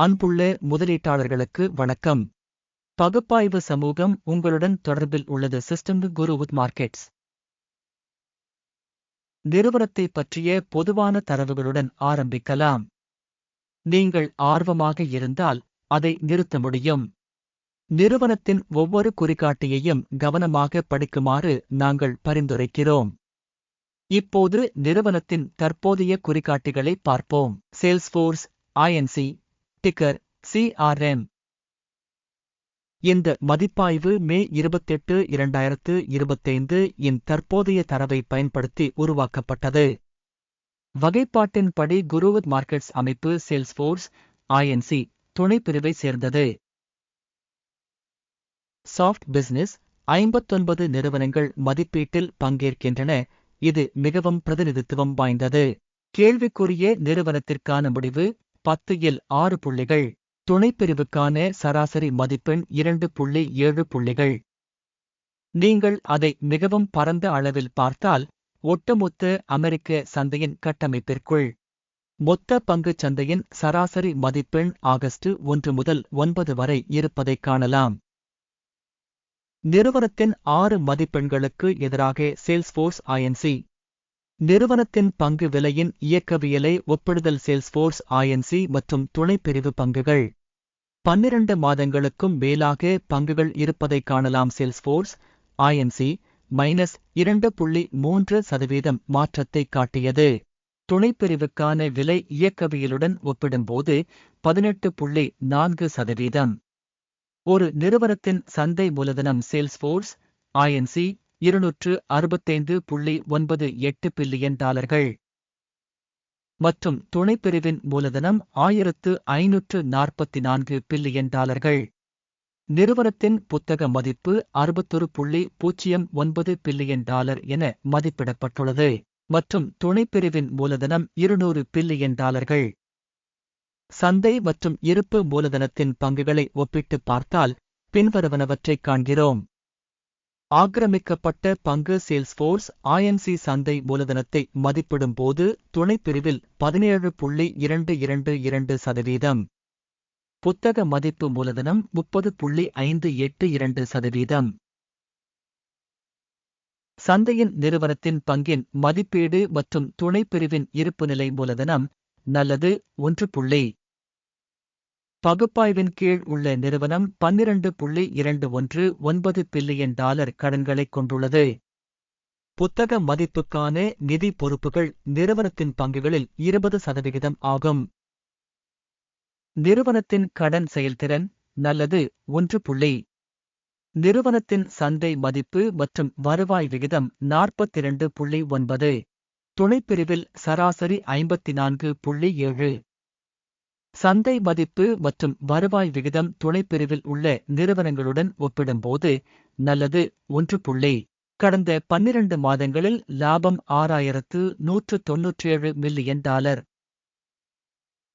அன்புள்ள முதலீட்டாளர்களுக்கு வணக்கம். பகுப்பாய்வு சமூகம் உங்களுடன் தொடர்பில் உள்ளது. சிஸ்டம் குரு வித் மார்க்கெட்ஸ் நிறுவனத்தை பற்றிய பொதுவான தரவுகளுடன் ஆரம்பிக்கலாம். நீங்கள் ஆர்வமாக இருந்தால் அதை நிறுத்த முடியும். நிறுவனத்தின் ஒவ்வொரு குறிகாட்டியையும் கவனமாக படிக்குமாறு நாங்கள் பரிந்துரைக்கிறோம். இப்போது நிறுவனத்தின் தற்போதைய குறிகாட்டிகளை பார்ப்போம். சேல்ஸ்போர்ஸ் ஐஎன்சி டிக்கர் சிஆர்எம் இந்த மதிப்பாய்வு மே இருபத்தெட்டு இரண்டாயிரத்து இருபத்தைந்து இன் தற்போதைய தரவை பயன்படுத்தி உருவாக்கப்பட்டது. வகைப்பாட்டின்படி குருவத் மார்க்கெட்ஸ் அமைப்பு சேல்ஸ்போர்ஸ் ஐஎன்சி துணைப்பிரிவை சேர்ந்தது. சாஃப்ட் பிசினஸ் ஐம்பத்தொன்பது நிறுவனங்கள் மதிப்பீட்டில் பங்கேற்கின்றன. இது மிகவும் பிரதிநிதித்துவம் வாய்ந்தது. கேள்விக்குரிய நிறுவனத்திற்கான முடிவு பத்து இல் ஆறு புள்ளிகள். துணைப்பிரிவுக்கான சராசரி மதிப்பெண் இரண்டு புள்ளி ஏழு புள்ளிகள். நீங்கள் அதை மிகவும் பரந்த அளவில் பார்த்தால் ஒட்டுமொத்த அமெரிக்க சந்தையின் கட்டமைப்பிற்குள். மொத்த பங்குச் சந்தையின் சராசரி மதிப்பெண் ஆகஸ்ட் ஒன்று முதல் ஒன்பது வரை இருப்பதைக் காணலாம். நிறுவனத்தின் ஆறு மதிப்பெண்களுக்கு எதிராக சேல்ஸ்போர்ஸ் ஐஎன்சி நிறுவனத்தின் பங்கு விலையின் இயக்கவியலை ஒப்பிடுதல் சேல்ஸ்போர்ஸ் ஐஎன்சி மற்றும் துணைப்பிரிவு பங்குகள். பன்னிரண்டு மாதங்களுக்கும் மேலாக பங்குகள் இருப்பதைக் காணலாம் சேல்ஸ்போர்ஸ் ஐஎன்சி மைனஸ் இரண்டு புள்ளி மூன்று சதவீதம் மாற்றத்தை காட்டியது. துணைப்பிரிவுக்கான விலை இயக்கவியலுடன் ஒப்பிடும்போது பதினெட்டு புள்ளி நான்கு சதவீதம். ஒரு நிறுவனத்தின் சந்தை மூலதனம் சேல்ஸ்போர்ஸ் ஐஎன்சி இருநூற்று அறுபத்தைந்து புள்ளி ஒன்பது எட்டு பில்லியன் டாலர்கள். மற்றும் துணைப்பிரிவின் மூலதனம் ஆயிரத்து ஐநூற்று நாற்பத்தி நான்கு பில்லியன் டாலர்கள். நிறுவனத்தின் புத்தக மதிப்பு அறுபத்தொரு புள்ளி பூஜ்ஜியம் ஒன்பது பில்லியன் டாலர் என மதிப்பிடப்பட்டுள்ளது. மற்றும் துணைப்பிரிவின் மூலதனம் இருநூறு பில்லியன் டாலர்கள். சந்தை மற்றும் இருப்பு மூலதனத்தின் பங்குகளை ஒப்பிட்டு பார்த்தால் பின்வருவனவற்றைக் காண்கிறோம். ஆக்கிரமிக்கப்பட்ட பங்கு சேல்ஸ்போர்ஸ் ஐஎன்சி சந்தை மூலதனத்தை மதிப்பிடும்போது துணைப்பிரிவில் பதினேழு புள்ளி இரண்டு இரண்டு இரண்டு சதவீதம். புத்தக மதிப்பு மூலதனம் முப்பது புள்ளி ஐந்து எட்டு இரண்டு சதவீதம். சந்தையின் நிறுவனத்தின் பங்கின் மதிப்பீடு மற்றும் துணைப்பிரிவின் இருப்புநிலை மூலதனம் நல்லது ஒன்று புள்ளி பகுப்பாய்வின் கீழ் உள்ள நிறுவனம் பன்னிரண்டு புள்ளி இரண்டு ஒன்று ஒன்பது பில்லியன் டாலர் கடன்களைக் கொண்டுள்ளது. புத்தக மதிப்புக்கான நிதி பொறுப்புகள் நிறுவனத்தின் பங்குகளில் இருபது சதவிகிதம் ஆகும். நிறுவனத்தின் கடன் செயல்திறன் நல்லது ஒன்று புள்ளி. நிறுவனத்தின் சந்தை மதிப்பு மற்றும் வருவாய் விகிதம் நாற்பத்திரண்டு புள்ளி ஒன்பது. துணைப்பிரிவில் சராசரி ஐம்பத்தி நான்கு புள்ளி ஏழு. சந்தை மதிப்பு மற்றும் வருவாய் விகிதம் துணைப்பிரிவில் உள்ள நிறுவனங்களுடன் ஒப்பிடும்போது நல்லது ஒன்று புள்ளி. கடந்த பன்னிரண்டு மாதங்களில் லாபம் ஆறாயிரத்து நூற்று தொன்னூற்றேழு மில்லியன் டாலர்.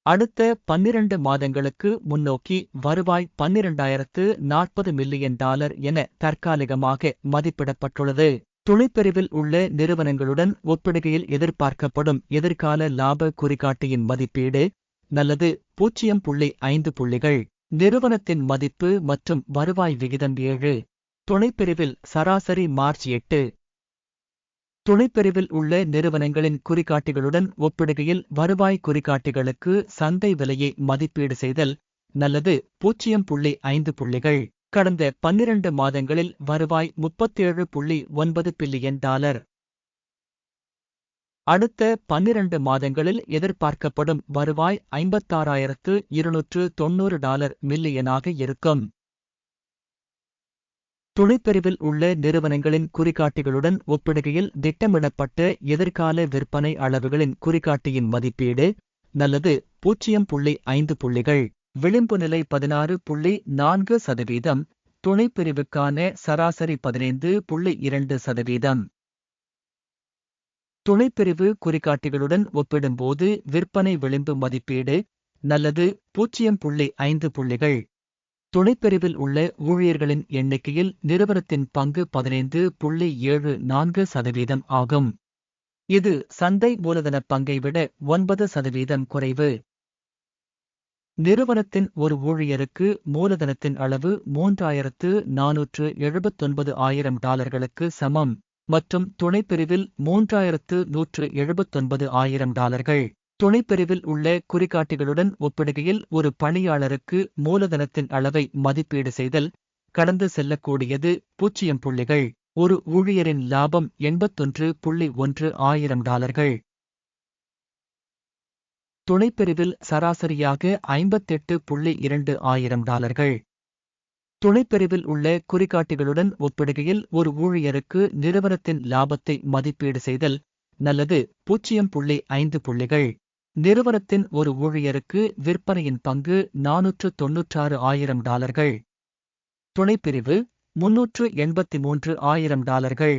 அடுத்த பன்னிரண்டு மாதங்களுக்கு முன்னோக்கி வருவாய் பன்னிரண்டாயிரத்து நாற்பது மில்லியன் டாலர் என தற்காலிகமாக மதிப்பிடப்பட்டுள்ளது. துணைப்பிரிவில் உள்ள நிறுவனங்களுடன் ஒப்பிடுகையில் எதிர்பார்க்கப்படும் எதிர்கால லாப குறிகாட்டியின் மதிப்பீடு நல்லது. பூஜ்ஜியம் புள்ளி ஐந்து புள்ளிகள். நிறுவனத்தின் மதிப்பு மற்றும் வருவாய் விகிதம் ஏழு. துணைப்பிரிவில் சராசரி மார்ச் எட்டு. துணைப்பிரிவில் உள்ள நிறுவனங்களின் குறிகாட்டிகளுடன் ஒப்பிடுகையில் வருவாய் குறிகாட்டிகளுக்கு சந்தை விலையை மதிப்பீடு செய்தல் நல்லது. பூஜ்ஜியம் புள்ளி ஐந்து புள்ளிகள். கடந்த பன்னிரண்டு மாதங்களில் வருவாய் முப்பத்தேழு புள்ளி ஒன்பது பில்லியன் டாலர். அடுத்த பன்னிரண்டு மாதங்களில் எதிர்பார்க்கப்படும் வருவாய் ஐம்பத்தாறாயிரத்து இருநூற்று தொன்னூறு டாலர் மில்லியனாக இருக்கும். துணைப்பிரிவில் உள்ள நிறுவனங்களின் குறிகாட்டிகளுடன் ஒப்பிடுகையில் திட்டமிடப்பட்ட எதிர்கால விற்பனை அளவுகளின் குறிகாட்டியின் மதிப்பீடு நல்லது பூஜ்ஜியம் புள்ளி ஐந்து புள்ளிகள் விளிம்பு நிலை பதினாறு புள்ளி நான்கு சதவீதம் துணைப்பிரிவுக்கான சராசரி பதினைந்து புள்ளி இரண்டு சதவீதம். துணைப்பிரிவு குறிகாட்டிகளுடன் ஒப்பிடும்போது விற்பனை விளிம்பு மதிப்பீடு நல்லது பூஜ்ஜியம் புள்ளி ஐந்து புள்ளிகள். துணைப்பிரிவில் உள்ள ஊழியர்களின் எண்ணிக்கையில் நிறுவனத்தின் பங்கு பதினைந்து புள்ளி ஏழு நான்கு சதவீதம் ஆகும். இது சந்தை மூலதன பங்கை விட ஒன்பது சதவீதம் குறைவு. நிறுவனத்தின் ஒரு ஊழியருக்கு மூலதனத்தின் அளவு மூன்றாயிரத்து நாநூற்று எழுபத்தொன்பது ஆயிரம் டாலர்களுக்கு சமம். மற்றும் துணைப்பிரிவில் மூன்றாயிரத்து நூற்று எழுபத்தொன்பது ஆயிரம் டாலர்கள். துணைப்பிரிவில் உள்ள குறிகாட்டிகளுடன் ஒப்பிடுகையில் ஒரு பணியாளருக்கு மூலதனத்தின் அளவை மதிப்பீடு செய்தல் கடந்து செல்லக்கூடியது பூஜ்ஜியம் புள்ளிகள். ஒரு ஊழியரின் லாபம் எண்பத்தொன்று புள்ளி ஒன்று ஆயிரம் டாலர்கள். துணைப்பிரிவில் சராசரியாக ஐம்பத்தெட்டு புள்ளி இரண்டு ஆயிரம் டாலர்கள். துணைப்பிரிவில் உள்ள குறிகாட்டிகளுடன் ஒப்பிடுகையில் ஒரு ஊழியருக்கு நிறுவனத்தின் லாபத்தை மதிப்பீடு செய்தல் நல்லது. பூஜ்ஜியம் புள்ளி ஐந்து புள்ளிகள். நிறுவனத்தின் ஒரு ஊழியருக்கு விற்பனையின் பங்கு நானூற்று தொன்னூற்றாறு ஆயிரம் டாலர்கள். துணைப்பிரிவு முன்னூற்று எண்பத்தி மூன்று ஆயிரம் டாலர்கள்.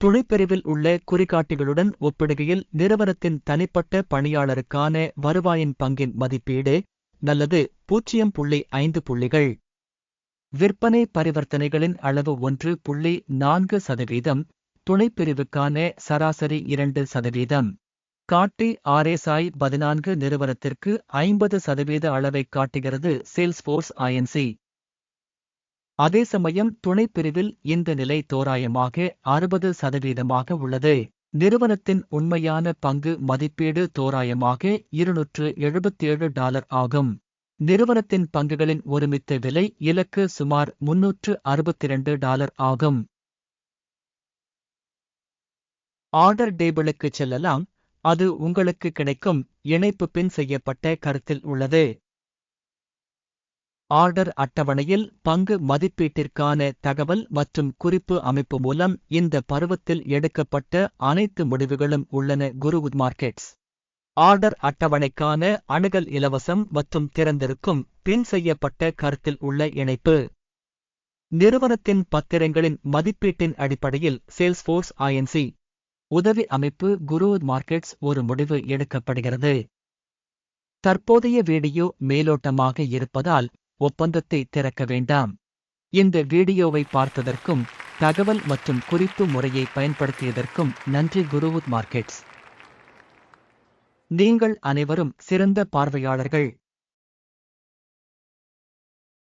துணைப்பிரிவில் உள்ள குறிகாட்டிகளுடன் ஒப்பிடுகையில் நிறுவனத்தின் தனிப்பட்ட பணியாளருக்கான வருவாயின் பங்கின் மதிப்பீடு நல்லது. பூஜ்ஜியம் புள்ளி ஐந்து புள்ளிகள். விற்பனை பரிவர்த்தனைகளின் அளவு ஒன்று புள்ளி நான்கு சதவீதம் துணைப்பிரிவுக்கான சராசரி இரண்டு சதவீதம். காட்டி ஆர்எஸ்ஐ பதினான்கு நிறுவனத்திற்கு ஐம்பது சதவீத அளவைக் காட்டுகிறது சேல்ஸ்போர்ஸ் ஐஎன்சி அதே சமயம் துணைப்பிரிவில் இந்த நிலை தோராயமாக அறுபது சதவீதமாக உள்ளது. நிறுவனத்தின் உண்மையான பங்கு மதிப்பீடு தோராயமாக இருநூற்று எழுபத்தேழு டாலர் ஆகும். நிறுவனத்தின் பங்குகளின் ஒருமித்த விலை இலக்கு சுமார் முன்னூற்று அறுபத்திரண்டு டாலர் ஆகும். ஆர்டர் டேபிளுக்கு செல்லலாம். அது உங்களுக்கு கிடைக்கும். இணைப்பு பின் செய்யப்பட்ட கருத்தில் உள்ளது. ஆர்டர் அட்டவணையில் பங்கு மதிப்பீட்டிற்கான தகவல் மற்றும் குறிப்பு அமைப்பு மூலம் இந்த பருவத்தில் எடுக்கப்பட்ட அனைத்து முடிவுகளும் உள்ளன. குருவுட் மார்க்கெட்ஸ். ஆர்டர் அட்டவணைக்கான அணுகல் இலவசம் மற்றும் திறந்திருக்கும் பின் செய்யப்பட்ட கருத்தில் உள்ள இணைப்பு. நிறுவனத்தின் பத்திரங்களின் மதிப்பீட்டின் அடிப்படையில் சேல்ஸ்ஃபோர்ஸ் ஐஎன்சி உதவி அமைப்பு குரு மார்க்கெட்ஸ் ஒரு முடிவு எடுக்கப்படுகிறது. தற்போதைய வீடியோ மேலோட்டமாக இருப்பதால் ஒப்பந்தத்தை திறக்க வேண்டாம். இந்த வீடியோவை பார்த்ததற்கும் தகவல் மற்றும் குறிப்பு முறையை பயன்படுத்தியதற்கும் நன்றி குருவுத் மார்க்கெட்ஸ் நீங்கள் அனைவரும் சிறந்த பார்வையாளர்கள்.